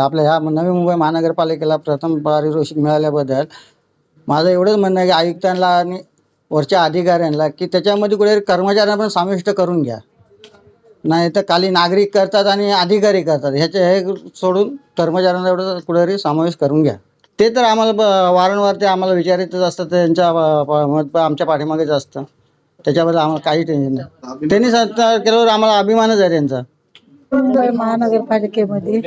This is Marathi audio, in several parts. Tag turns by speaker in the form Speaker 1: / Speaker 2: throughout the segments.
Speaker 1: आपल्या ह्या नवी मुंबई महानगरपालिकेला प्रथम पारितोषिक मिळाल्याबद्दल माझं एवढंच म्हणणं आहे की आयुक्तांना आणि वरच्या अधिकाऱ्यांना की त्याच्यामध्ये कुठेतरी कर्मचाऱ्यांना पण समाविष्ट करून घ्या. नाही तर खाली नागरिक करतात आणि अधिकारी करतात. ह्याचे हे सोडून कर्मचाऱ्यांना एवढं कुठेतरी समावेश करून घ्या. ते तर आम्हाला ब- वारंवार ते आम्हाला विचारितच असतात त्यांच्या मत आमच्या पाठीमागेच असतं. त्याच्याबद्दल आम्हाला काही टेन्शन नाही. त्यांनी केल्यावर आम्हाला अभिमानच आहे त्यांचा.
Speaker 2: मुंबई महानगरपालिकेमध्ये.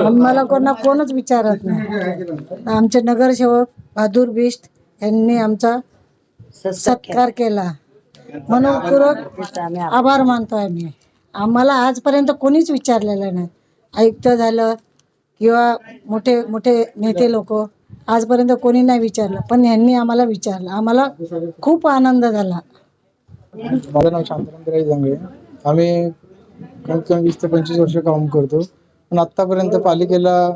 Speaker 2: आम्हाला कोणा कोणच विचारत नाही. आमचे नगरसेवक बहादूर बिष्ट यांनी आमचा सत्कार केला. मनपूर्वक आभार मानतो आम्ही. आम्हाला आजपर्यंत कोणीच विचारलेलं नाही. आयुक्त झालं किंवा मोठे मोठे नेते लोक आजपर्यंत कोणी नाही विचारलं. पण यांनी आम्हाला विचारलं. आम्हाला खूप आनंद झाला.
Speaker 3: माझं नाव शांताराम आम्ही कमीत कमी वीस ते पंचवीस वर्ष काम करतो. पण आतापर्यंत पालिकेला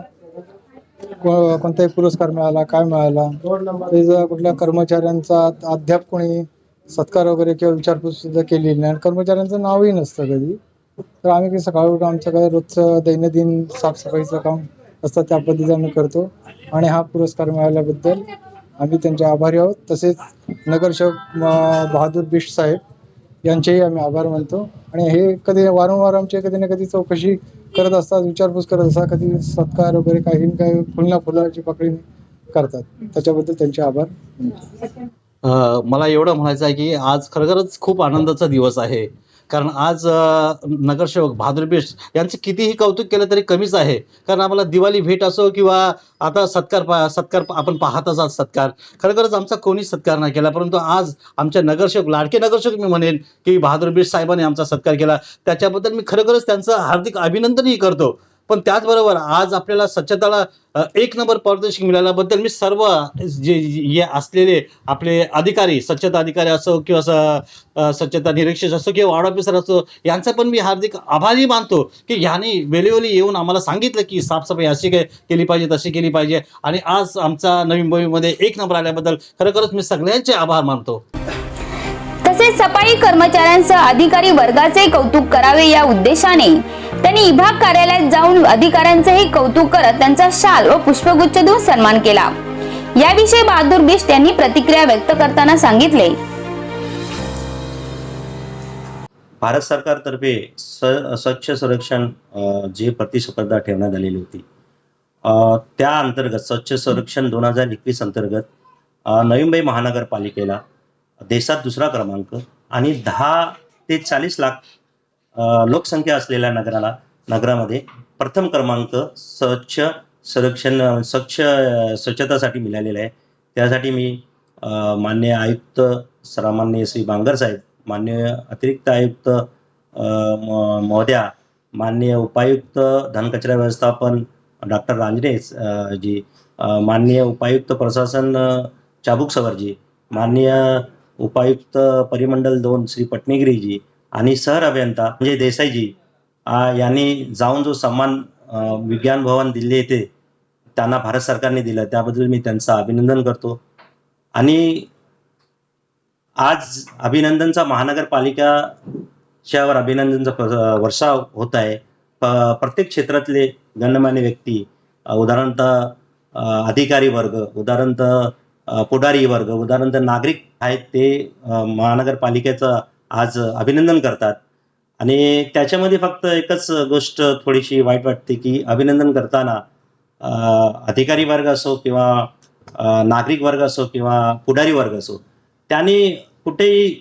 Speaker 3: को- कोणताही पुरस्कार मिळाला काय मिळाला त्याचा कुठल्या कर्मचाऱ्यांचा अद्याप कोणी सत्कार वगैरे किंवा विचारपूस सुद्धा केलेली नाही आणि कर्मचाऱ्यांचं नावही नसतं कधी. तर आम्ही काही सकाळी उठून आमचं काय रोजचं दैनंदिन साफसफाईचं काम असतं त्या पद्धतीचं आम्ही करतो. आणि हा पुरस्कार मिळाल्याबद्दल आम्ही त्यांचे आभारी आहोत. तसेच नगरसेवक म- बहादूर बिष्ट साहेब यांचेही आम्ही आभार मानतो. आणि हे कधी वारंवार आमची कधी ना कधी चौकशी करत असतात विचारपूस करत असतात कधी सत्कार वगैरे काही काही फुलना फुलाची पकडी करतात. त्याच्याबद्दल त्यांचे आभार.
Speaker 4: मला एवढं म्हणायचं आहे की आज खरोखरच खूप आनंदाचा दिवस आहे. कारण आज नगरसेवक बहादूर यांचं कितीही कौतुक केलं तरी कमीच आहे. कारण आम्हाला दिवाळी भेट असो किंवा आता सत्कार पा सत्कार आपण पाहतच आहात सत्कार. खरोखरच आमचा कोणीच सत्कार नाही केला. परंतु आज आमच्या नगरसेवक लाडके नगरसेवक मी म्हणेन की बहादूर बिष्ट साहेबांनी आमचा सत्कार केला. त्याच्याबद्दल मी खरोखरच त्यांचं हार्दिक अभिनंदनही करतो. पण त्याचबरोबर आज आपल्याला स्वच्छताला एक नंबर पारदर्शक मिळाल्याबद्दल मी सर्व जे जे असलेले आपले अधिकारी स्वच्छता अधिकारी असो किंवा स्वच्छता निरीक्षक असो किंवा वॉर्ड ऑफिसर असो यांचा पण मी हार्दिक आभारी मानतो की ह्यांनी वेळोवेळी येऊन आम्हाला सांगितलं की साफसफाई अशी काय केली पाहिजे तशी केली पाहिजे. आणि आज आमचा नवी मुंबईमध्ये एक नंबर आल्याबद्दल खरोखरच मी सगळ्यांचे आभार मानतो.
Speaker 5: तसेच सफाई कर्मचाऱ्यांसह अधिकारी वर्गाचे कौतुक करावे या उद्देशाने त्यांनी विभाग कार्यालयात जाऊन अधिकाऱ्यांचेही कौतुक करत त्यांचा शाल व पुष्पगुच्छ देऊन सन्मान केला. याविषयी बहादूर बिष्ट यांनी प्रतिक्रिया व्यक्त करताना सांगितले.
Speaker 6: भारत सरकारतर्फे स्वच्छ संरक्षण जी प्रतिस्पर्धा ठेवण्यात आलेली होती. त्या अंतर्गत स्वच्छ संरक्षण दोन हजार एकवीस अंतर्गत नवी मुंबई महानगरपालिकेला देशात दुसरा क्रमांक आणि दहा ते चाळीस लाख लोकसंख्या असलेल्या नगराला नगरामध्ये प्रथम क्रमांक स्वच्छ संरक्षण स्वच्छ स्वच्छतासाठी मिळालेला आहे. त्यासाठी मी मान्य आयुक्त सरामान्य श्री बांगर साहेब मान्य अतिरिक्त आयुक्त म- महोदया माननीय उपायुक्त धनकचरा व्यवस्थापन डॉक्टर रांजने जी मान्य माननीय उपायुक्त प्रशासन चाबुक सवरजी माननीय उपायुक्त परिमंडल दोन श्री पटणीगिरीजी आणि सहर अभियंता म्हणजे देसाईजी यांनी जाऊन जो सन्मान विज्ञान भवन दिल्ली येथे त्यांना भारत सरकारने दिलं त्याबद्दल मी त्यांचं अभिनंदन करतो. आणि आज अभिनंदनचा महानगरपालिकाच्यावर अभिनंदनचा वर्षा होत आहे. प्रत्येक क्षेत्रातले गणमान्य व्यक्ती उदाहरणतः अधिकारी वर्ग उदाहरणतः पुढारी वर्ग उदाहरणतः नागरिक आहेत ते महानगरपालिकेचं आज अभिनंदन करतात. आणि त्याच्यामध्ये फक्त एकच गोष्ट थोडीशी वाईट वाटते की अभिनंदन करताना अधिकारी वर्ग असो किंवा नागरिक वर्ग असो किंवा पुढारी वर्ग असो त्यांनी कुठेही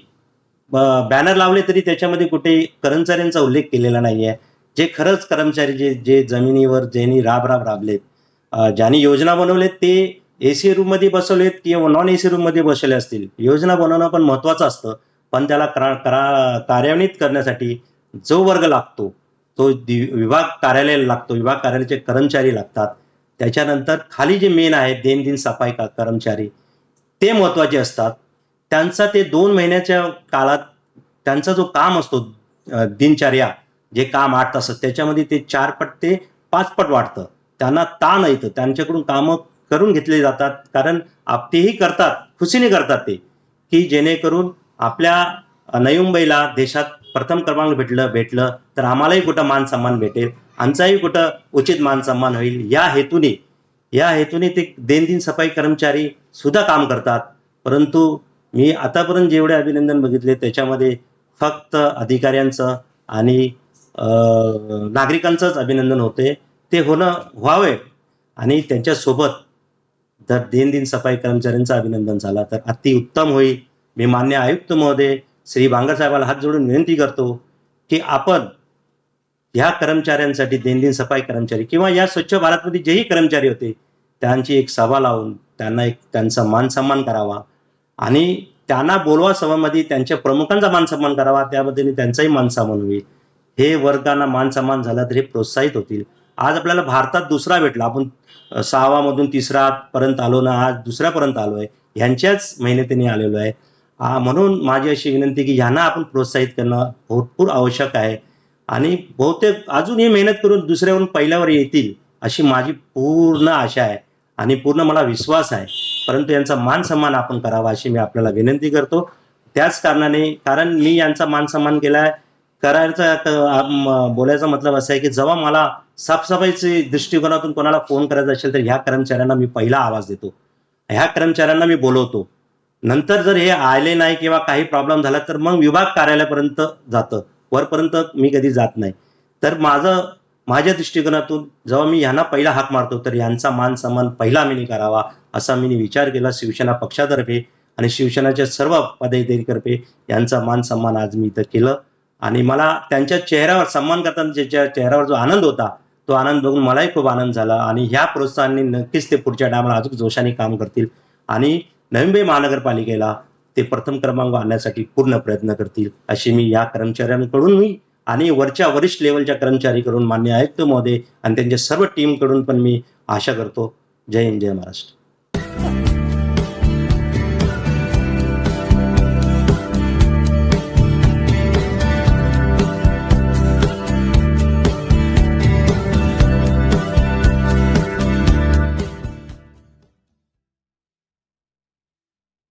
Speaker 6: बॅनर लावले तरी त्याच्यामध्ये कुठेही कर्मचाऱ्यांचा उल्लेख केलेला नाही आहे जे खरंच कर्मचारी जे जे जमिनीवर ज्यांनी राब राब राबलेत ज्यांनी योजना बनवलेत ते ए सी रूममध्ये बसवलेत किंवा नॉन ए सी रूममध्ये बसवले असतील. योजना बनवणं पण महत्त्वाचं असतं. पण त्याला करा करा कार्यान्वित करण्यासाठी जो वर्ग लागतो तो दि- विभाग कार्यालयाला लागतो विभाग कार्यालयाचे कर्मचारी लागतात. त्याच्यानंतर खाली जे मेन आहेत दैनंदिन सफाई का कर्मचारी ते महत्त्वाचे असतात. त्यांचा ते दोन महिन्याच्या काळात त्यांचा जो काम असतो दिनचर्या जे काम आठ तास त्याच्यामध्ये ते चार पट ते पाच पट वाढतं. त्यांना ताण येतं त्यांच्याकडून कामं करून घेतले जातात. कारण आप तेही करतात खुशीने करतात ते की जेणेकरून आपल्या नयुंबईला नवी मुंबईला देशात प्रथम क्रमांक भेटलं भेटलं तर आम्हालाही कुठं मान सन्मान भेटेल? आमचाही कुठं उचित मान सन्मान होईल? या हेतूने या हेतूने ते दैनंदिन सफाई कर्मचारी सुद्धा काम करतात. परंतु मी आतापर्यंत जेवढे अभिनंदन बघितले त्याच्यामध्ये फक्त अधिकाऱ्यांचं आणि नागरिकांचंच अभिनंदन होते. ते होणं व्हावे आणि त्यांच्यासोबत जर दैनंदिन सफाई कर्मचाऱ्यांचं अभिनंदन झाला तर अति उत्तम होईल. मी मान्य आयुक्त महोदय श्री बांगरसाहेबाला हात जोडून विनंती करतो की आपण ह्या कर्मचाऱ्यांसाठी दैनंदिन सफाई कर्मचारी किंवा या स्वच्छ भारतमध्ये जेही कर्मचारी होते त्यांची एक सभा लावून त्यांना एक त्यांचा मान सन्मान करावा आणि त्यांना बोलवा सभामध्ये त्यांच्या प्रमुखांचा मान सन्मान करावा त्यामध्ये त्यांचाही मान सन्मान होईल. हे वर्गांना मान सन्मान झाला तर हे प्रोत्साहित होतील. आज आपल्याला भारतात दुसरा भेटला. आपण सहावामधून तिसरा पर्यंत आलो ना आज दुसऱ्यापर्यंत आलो आहे ह्यांच्याच मेहनतीने आलेलो आहे. म्हणून माझी अशी विनंती की ह्यांना आपण प्रोत्साहित करणं भरपूर आवश्यक आहे. आणि बहुतेक अजूनही मेहनत करून दुसऱ्यावरून पहिल्यावर येतील अशी माझी पूर्ण आशा आहे. आणि पूर्ण मला विश्वास आहे. परंतु यांचा मान सन्मान आपण करावा अशी मी आपल्याला विनंती करतो. त्याच कारणाने कारण मी यांचा मान सन्मान केलाय. करायचा बोलायचा मतलब असा आहे की जेव्हा मला साफसफाईचे दृष्टिकोनातून कोणाला फोन करायचा असेल तर ह्या कर्मचाऱ्यांना मी पहिला आवाज देतो. ह्या कर्मचाऱ्यांना मी बोलवतो. नंतर जर हे आले नाही किंवा काही प्रॉब्लेम झाला तर मग विभाग कार्यालयापर्यंत जातं. वरपर्यंत मी कधी जात नाही. तर माझं माझ्या दृष्टिकोनातून जेव्हा मी ह्यांना पहिला हाक मारतो तर यांचा मान सन्मान पहिला मी करावा असा मी विचार केला शिवसेना पक्षातर्फे आणि शिवसेनाच्या सर्व पदाधिकारीतर्फे यांचा मान सन्मान आज मी इथं केलं. आणि मला त्यांच्या चेहऱ्यावर सन्मान करताना ज्याच्या चेहऱ्यावर जो आनंद होता तो आनंद बघून मलाही खूप आनंद झाला. आणि ह्या प्रोत्साहनाने नक्कीच ते पुढच्या टायमाला अजून जोशाने काम करतील. आणि नवी मुंबई महानगरपालिकेला ते प्रथम क्रमांक आणण्यासाठी पूर्ण प्रयत्न करतील अशी मी या कर्मचाऱ्यांकडूनही आणि वरच्या वरिष्ठ लेवलच्या कर्मचारीकडून मान्य आयुक्त महोदय आणि त्यांच्या सर्व टीमकडून पण मी आशा करतो. जय हिंद जय महाराष्ट्र.